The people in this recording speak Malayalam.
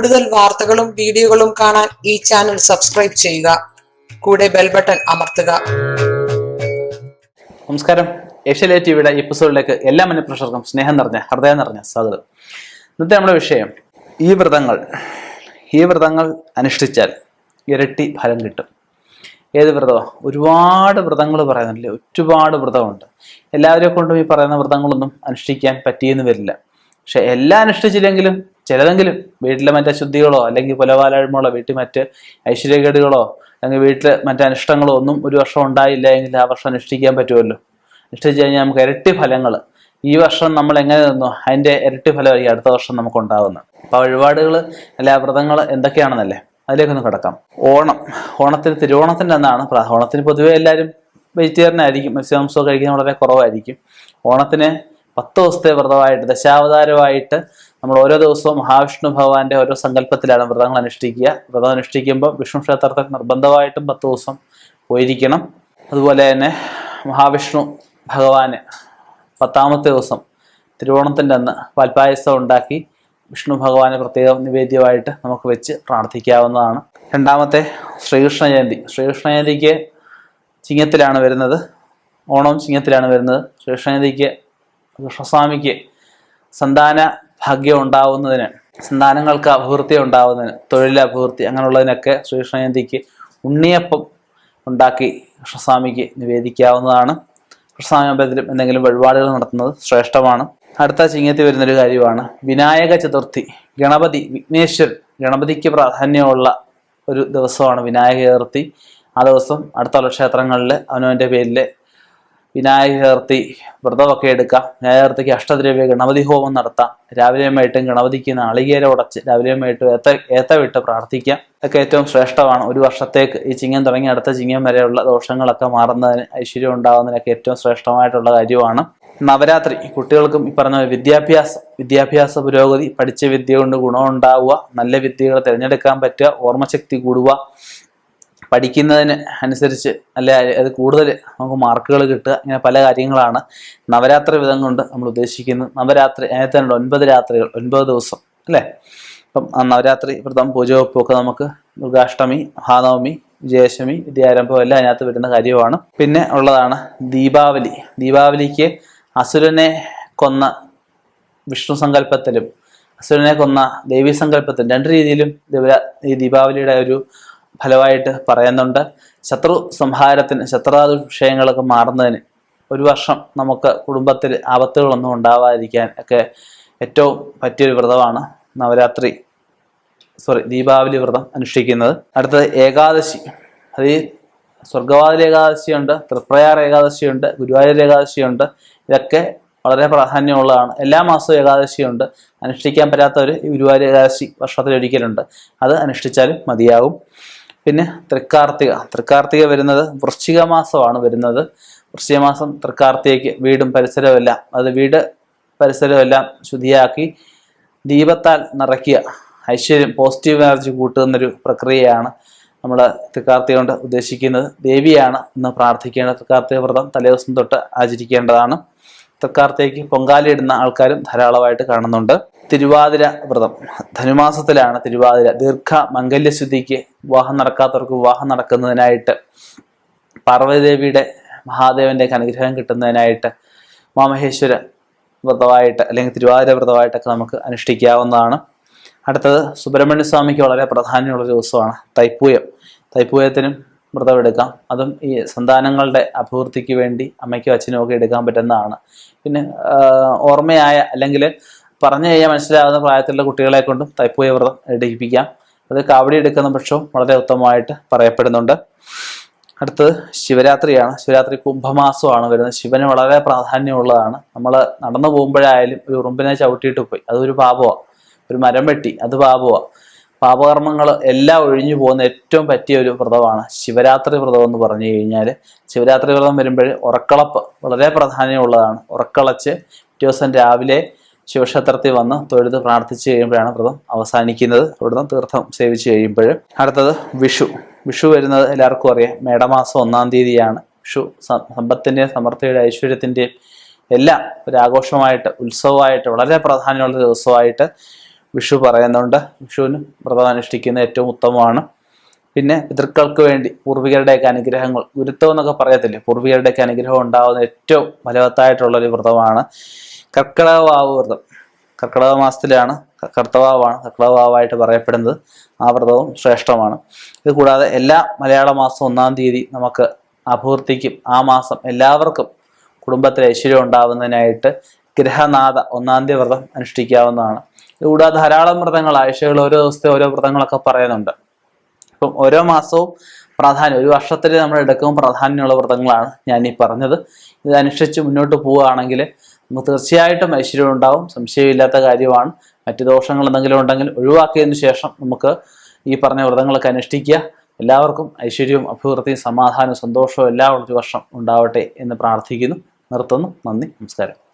കൂടുതൽ വാർത്തകളും വീഡിയോകളും കാണാൻ ഈ ചാനൽ സബ്സ്ക്രൈബ് ചെയ്യുക. കൂടെ ബെൽ ബട്ടൺ അമർത്തുക. നമസ്കാരം. ഏഷ്യയിലെ ടിവിയുടെ എപ്പിസോഡിലേക്ക് എല്ലാ മനുപ്രഷർക്കും സ്നേഹം നിറഞ്ഞ ഹൃദയം നിറഞ്ഞ സ്വാഗതം. ഇന്നത്തെ നമ്മുടെ വിഷയം ഈ വ്രതങ്ങൾ ഈ വ്രതങ്ങൾ അനുഷ്ഠിച്ചാൽ ഇരട്ടി ഫലം കിട്ടും. ഏത് വ്രതമോ? ഒരുപാട് വ്രതങ്ങൾ പറയുന്നില്ലേ ഒരുപാട് വ്രതമുണ്ട്. എല്ലാവരെ കൊണ്ടും ഈ പറയുന്ന വ്രതങ്ങളൊന്നും അനുഷ്ഠിക്കാൻ പറ്റിയെന്ന് വരില്ല. പക്ഷെ എല്ലാം അനുഷ്ഠിച്ചില്ലെങ്കിലും ചിലതെങ്കിലും വീട്ടിലെ മറ്റേ ശുദ്ധികളോ അല്ലെങ്കിൽ പുലവാലായ്മകളോ വീട്ടിൽ മറ്റ് ഐശ്വര്യകേടുകളോ അല്ലെങ്കിൽ വീട്ടിൽ മറ്റു അനിഷ്ടങ്ങളോ ഒന്നും ഒരു വർഷം ഉണ്ടായില്ല എങ്കിൽ ആ വർഷം അനുഷ്ഠിക്കാൻ പറ്റുമല്ലോ. അനുഷ്ഠിച്ച് കഴിഞ്ഞാൽ നമുക്ക് ഇരട്ടി ഫലങ്ങൾ. ഈ വർഷം നമ്മൾ എങ്ങനെ നിന്നു? അതിന്റെ ഇരട്ടി ഫലമായി അടുത്ത വർഷം നമുക്ക് ഉണ്ടാകുന്നത് അപ്പൊ വഴിപാടുകൾ അല്ലെ വ്രതങ്ങൾ എന്തൊക്കെയാണെന്നല്ലേ അതിലേക്കൊന്ന് കിടക്കാം. ഓണം. ഓണത്തിന് തിരുവോണത്തിന്റെ എന്നാണ് ഓണത്തിന് പൊതുവേ എല്ലാവരും വെജിറ്റേറിയൻ ആയിരിക്കും മത്സ്യമാംസമൊക്കെ കഴിക്കുന്നത് വളരെ കുറവായിരിക്കും. ഓണത്തിന് പത്ത് ദിവസത്തെ വ്രതമായിട്ട് ദശാവതാരമായിട്ട് നമ്മൾ ഓരോ ദിവസവും മഹാവിഷ്ണു ഭഗവാന്റെ ഓരോ സങ്കല്പത്തിലാണ് വ്രതങ്ങൾ അനുഷ്ഠിക്കുക. വ്രതം അനുഷ്ഠിക്കുമ്പോൾ വിഷ്ണു ക്ഷേത്രത്തിൽ നിർബന്ധമായിട്ടും പത്ത് ദിവസം പോയിരിക്കണം. അതുപോലെ തന്നെ മഹാവിഷ്ണു ഭഗവാന് പത്താമത്തെ ദിവസം തിരുവോണത്തിന്റെ അന്ന് പാൽപ്പായസം ഉണ്ടാക്കി വിഷ്ണു ഭഗവാനെ പ്രത്യേകം നിവേദ്യമായിട്ട് നമുക്ക് വെച്ച് പ്രാർത്ഥിക്കാവുന്നതാണ്. രണ്ടാമത്തെ ശ്രീകൃഷ്ണ ജയന്തി. ശ്രീകൃഷ്ണ ജയന്തിക്ക് ചിങ്ങത്തിലാണ് വരുന്നത്. ഓണവും ചിങ്ങത്തിലാണ് വരുന്നത്. ശ്രീകൃഷ്ണ ജയന്തിക്ക് കൃഷ്ണസ്വാമിക്ക് സന്താന ഭാഗ്യം ഉണ്ടാവുന്നതിന് സന്താനങ്ങൾക്ക് അഭിവൃദ്ധി ഉണ്ടാവുന്നതിന് തൊഴിലഭിവൃദ്ധി അങ്ങനെയുള്ളതിനൊക്കെ ശ്രീകൃഷ്ണജയന്തിക്ക് ഉണ്ണിയപ്പം ഉണ്ടാക്കി കൃഷ്ണസ്വാമിക്ക് നിവേദിക്കാവുന്നതാണ്. കൃഷ്ണസ്വാമി അമ്പലത്തിലും എന്തെങ്കിലും വഴിപാടുകൾ നടത്തുന്നത് ശ്രേഷ്ഠമാണ്. അടുത്ത ചിങ്ങത്തി വരുന്നൊരു കാര്യമാണ്. വിനായക ചതുർത്ഥി ഗണപതി വിഘ്നേശ്വരൻ ഗണപതിക്ക് പ്രാധാന്യമുള്ള ഒരു ദിവസമാണ് വിനായക ചതുർത്ഥി. ആ ദിവസം അടുത്തുള്ള ക്ഷേത്രങ്ങളിൽ അവനവന്റെ പേരിൽ വിനായക ചതുർത്ഥി വ്രതമൊക്കെ എടുക്കാം. വിനായകർത്തിക്ക് അഷ്ടദ്രവ്യ ഗണപതി ഹോമം നടത്താം. രാവിലെയുമായിട്ടും ഗണപതിക്ക് നാളികേര ഉടച്ച് രാവിലെയുമായിട്ട് ഏത്ത ഏത്ത വിട്ട് പ്രാർത്ഥിക്കാം. ഇതൊക്കെ ഏറ്റവും ശ്രേഷ്ഠമാണ്. ഒരു വർഷത്തേക്ക് ഈ ചിങ്ങം തുടങ്ങി അടുത്ത ചിങ്ങം വരെയുള്ള ദോഷങ്ങളൊക്കെ മാറുന്നതിന് ഐശ്വര്യം ഉണ്ടാകുന്നതിനൊക്കെ ഏറ്റവും ശ്രേഷ്ഠമായിട്ടുള്ള കാര്യമാണ്. നവരാത്രി കുട്ടികൾക്കും ഈ പറഞ്ഞ വിദ്യാഭ്യാസം വിദ്യാഭ്യാസ പുരോഗതി പഠിച്ച വിദ്യ കൊണ്ട് ഗുണമുണ്ടാവുക നല്ല വിദ്യകൾ തിരഞ്ഞെടുക്കാൻ പറ്റുക ഓർമ്മശക്തി കൂടുക പഠിക്കുന്നതിന് അനുസരിച്ച് അല്ലെ അത് കൂടുതൽ നമുക്ക് മാർക്കുകൾ കിട്ടുക ഇങ്ങനെ പല കാര്യങ്ങളാണ്. നവരാത്രി വിധം കൊണ്ട് നമ്മൾ ഉദ്ദേശിക്കുന്നത് നവരാത്രി അതിനകത്ത് തന്നെ ഒൻപത് രാത്രികൾ ഒൻപത് ദിവസം അല്ലേ? അപ്പം ആ നവരാത്രി വ്രതം പൂജവെപ്പൊക്കെ നമുക്ക് ദുർഗാഷ്ടമി മഹാനവമി വിജയദശമി വിദ്യാരംഭം എല്ലാം അതിനകത്ത് വരുന്ന കാര്യമാണ്. പിന്നെ ഉള്ളതാണ് ദീപാവലി. ദീപാവലിക്ക് അസുരനെ കൊന്ന വിഷ്ണു സങ്കല്പത്തിലും അസുരനെ കൊന്ന ദേവീ സങ്കല്പത്തിലും രണ്ട് രീതിയിലും ഈ ദീപാവലിയുടെ ഒരു ഫലമായിട്ട് പറയുന്നുണ്ട്. ശത്രു സംഹാരത്തിന് ശത്രുതാതു വിഷയങ്ങളൊക്കെ മാറുന്നതിന് ഒരു വർഷം നമുക്ക് കുടുംബത്തിൽ ആപത്തുകളൊന്നും ഉണ്ടാവാതിരിക്കാൻ ഒക്കെ ഏറ്റവും പറ്റിയൊരു വ്രതമാണ് നവരാത്രി സോറി ദീപാവലി വ്രതം അനുഷ്ഠിക്കുന്നത്. അടുത്തത് ഏകാദശി. അത് ഈ ഏകാദശിയുണ്ട് തൃപ്രയാർ ഏകാദശിയുണ്ട് ഗുരുവായൂർ ഏകാദശിയുണ്ട്. ഇതൊക്കെ വളരെ പ്രാധാന്യമുള്ളതാണ്. എല്ലാ മാസവും ഏകാദശിയുണ്ട്. അനുഷ്ഠിക്കാൻ പറ്റാത്തവർ ഈ ഗുരുവായൂർ ഏകാദശി വർഷത്തിലൊരിക്കലുണ്ട്. അത് അനുഷ്ഠിച്ചാലും മതിയാകും. പിന്നെ തൃക്കാർത്തിക. തൃക്കാർത്തിക വരുന്നത് വൃശ്ചിക മാസമാണ് വരുന്നത്. വൃശ്ചിക മാസം തൃക്കാർത്തികയ്ക്ക് വീടും പരിസരവുമെല്ലാം അത് വീട് പരിസരവും എല്ലാം ശുദ്ധിയാക്കി ദീപത്താൽ നിറയ്ക്കുക. ഐശ്വര്യം പോസിറ്റീവ് എനർജി കൂട്ടുന്നൊരു പ്രക്രിയയാണ് നമ്മൾ തൃക്കാർത്തിക കൊണ്ട് ഉദ്ദേശിക്കുന്നത്. ദേവിയാണ് ഇന്ന് പ്രാർത്ഥിക്കേണ്ടത്. തൃക്കാർത്തിക വ്രതം തലേദിവസം തൊട്ട് ആചരിക്കേണ്ടതാണ്. തൃക്കാർത്തികയ്ക്ക് പൊങ്കാലയിടുന്ന ആൾക്കാരും ധാരാളമായിട്ട് കാണുന്നുണ്ട്. തിരുവാതിര വ്രതം. ധനുമാസത്തിലാണ് തിരുവാതിര. ദീർഘ മംഗല്യശുദ്ധിക്ക് വിവാഹം നടക്കാത്തവർക്ക് വിവാഹം നടക്കുന്നതിനായിട്ട് പാർവതിദേവിയുടെ മഹാദേവന്റെ അനുഗ്രഹം കിട്ടുന്നതിനായിട്ട് മാമഹേശ്വര വ്രതമായിട്ട് അല്ലെങ്കിൽ തിരുവാതിര വ്രതമായിട്ടൊക്കെ നമുക്ക് അനുഷ്ഠിക്കാവുന്നതാണ്. അടുത്തത് സുബ്രഹ്മണ്യ സ്വാമിക്ക് വളരെ പ്രധാനമുള്ള ഒരു ദിവസമാണ് തൈപ്പൂയം. തൈപ്പൂയത്തിനും വ്രതം എടുക്കാം. അതും ഈ സന്താനങ്ങളുടെ അഭിവൃദ്ധിക്ക് വേണ്ടി അമ്മയ്ക്കും അച്ഛനും ഒക്കെ എടുക്കാൻ പറ്റുന്നതാണ്. പിന്നെ ഓർമ്മയായ അല്ലെങ്കിൽ പറഞ്ഞു കഴിഞ്ഞാൽ മനസ്സിലാകുന്ന പ്രായത്തിലുള്ള കുട്ടികളെ കൊണ്ടും തൈപ്പൂയ വ്രതം എടുപ്പിക്കാം. അത് കാവടി എടുക്കുന്ന പക്ഷവും വളരെ ഉത്തമമായിട്ട് പറയപ്പെടുന്നുണ്ട്. അടുത്തത് ശിവരാത്രിയാണ്. ശിവരാത്രി കുംഭമാസമാണ് വരുന്നത്. ശിവന് വളരെ പ്രാധാന്യമുള്ളതാണ്. നമ്മൾ നടന്നു പോകുമ്പോഴായാലും ഒരു ഉറുമ്പിനെ ചവിട്ടിയിട്ട് പോയി. അതൊരു പാപമാണ് ഒരു മരം വെട്ടി. അത് പാപമാണ് പാപകർമ്മങ്ങൾ എല്ലാം ഒഴിഞ്ഞു പോകുന്ന ഏറ്റവും പറ്റിയ ഒരു വ്രതമാണ് ശിവരാത്രി വ്രതം എന്ന് പറഞ്ഞു കഴിഞ്ഞാൽ. ശിവരാത്രി വ്രതം വരുമ്പോൾ ഉറക്കളപ്പ് വളരെ പ്രാധാന്യമുള്ളതാണ്. ഉറക്കളച്ച് പിറ്റേ ദിവസം രാവിലെ ശിവക്ഷേത്രത്തിൽ വന്ന് തൊഴുത് പ്രാർത്ഥിച്ച് കഴിയുമ്പോഴാണ് വ്രതം അവസാനിക്കുന്നത്. അവിടുന്ന് തീർത്ഥം സേവിച്ച് കഴിയുമ്പോൾ. അടുത്തത് വിഷു. വിഷു വരുന്നത് എല്ലാവർക്കും അറിയാം. മേടമാസം ഒന്നാം തീയതിയാണ്. വിഷു സമ്പത്തിന്റെ സമൃദ്ധിയുടെ ഐശ്വര്യത്തിന്റെയും എല്ലാം ഒരു ആഘോഷമായിട്ട് ഉത്സവമായിട്ട് വളരെ പ്രാധാന്യമുള്ള ദിവസമായിട്ട് വിഷു പറയുന്നുണ്ട്. വിഷുവിന് വ്രതം അനുഷ്ഠിക്കുന്ന ഏറ്റവും ഉത്തമമാണ്. പിന്നെ പിതൃക്കൾക്ക് വേണ്ടി പൂർവികരുടെയൊക്കെ അനുഗ്രഹങ്ങൾ ഗുരുത്വം എന്നൊക്കെ പറയത്തില്ലേ? പൂർവികരുടെയൊക്കെ അനുഗ്രഹം ഉണ്ടാകുന്ന ഏറ്റവും ഫലവത്തായിട്ടുള്ള ഒരു വ്രതമാണ് കർക്കിടക വാവ് വ്രതം. കർക്കിടക മാസത്തിലാണ് കർത്തവാവാണ് കർക്കിടക വാവായിട്ട് പറയപ്പെടുന്നത്. ആ വ്രതവും ശ്രേഷ്ഠമാണ്. ഇത് കൂടാതെ എല്ലാ മലയാള മാസം ഒന്നാം തീയതി നമുക്ക് അഭൂർത്തിക്കും ആ മാസം എല്ലാവർക്കും കുടുംബത്തിൽ ഐശ്വര്യം ഉണ്ടാവുന്നതിനായിട്ട് ഗ്രഹനാഥ ഒന്നാം തീയതി വ്രതം അനുഷ്ഠിക്കാവുന്നതാണ്. ഇത് കൂടാതെ ധാരാളം വ്രതങ്ങൾ ആഴ്ചകൾ ഓരോ ദിവസത്തെ ഓരോ വ്രതങ്ങളൊക്കെ പറയുന്നുണ്ട്. അപ്പം ഓരോ മാസവും പ്രാധാന്യം ഒരു വർഷത്തിൽ നമ്മൾ എടുക്കുമ്പോൾ പ്രാധാന്യമുള്ള വ്രതങ്ങളാണ് ഞാൻ ഈ പറഞ്ഞത്. ഇത് അനുഷ്ഠിച്ച് മുന്നോട്ട് പോവുകയാണെങ്കിൽ നമുക്ക് തീർച്ചയായിട്ടും ഐശ്വര്യം ഉണ്ടാവും. സംശയമില്ലാത്ത കാര്യമാണ്. മറ്റു ദോഷങ്ങൾ എന്തെങ്കിലും ഉണ്ടെങ്കിൽ ഒഴിവാക്കിയതിനു ശേഷം നമുക്ക് ഈ പറഞ്ഞ വ്രതങ്ങളൊക്കെ അനുഷ്ഠിക്കുക. എല്ലാവർക്കും ഐശ്വര്യവും അഭിവൃദ്ധിയും സമാധാനവും സന്തോഷവും എല്ലാ വർഷം ഉണ്ടാവട്ടെ എന്ന് പ്രാർത്ഥിക്കുന്നു. നിർത്തുന്നു. നന്ദി. നമസ്കാരം.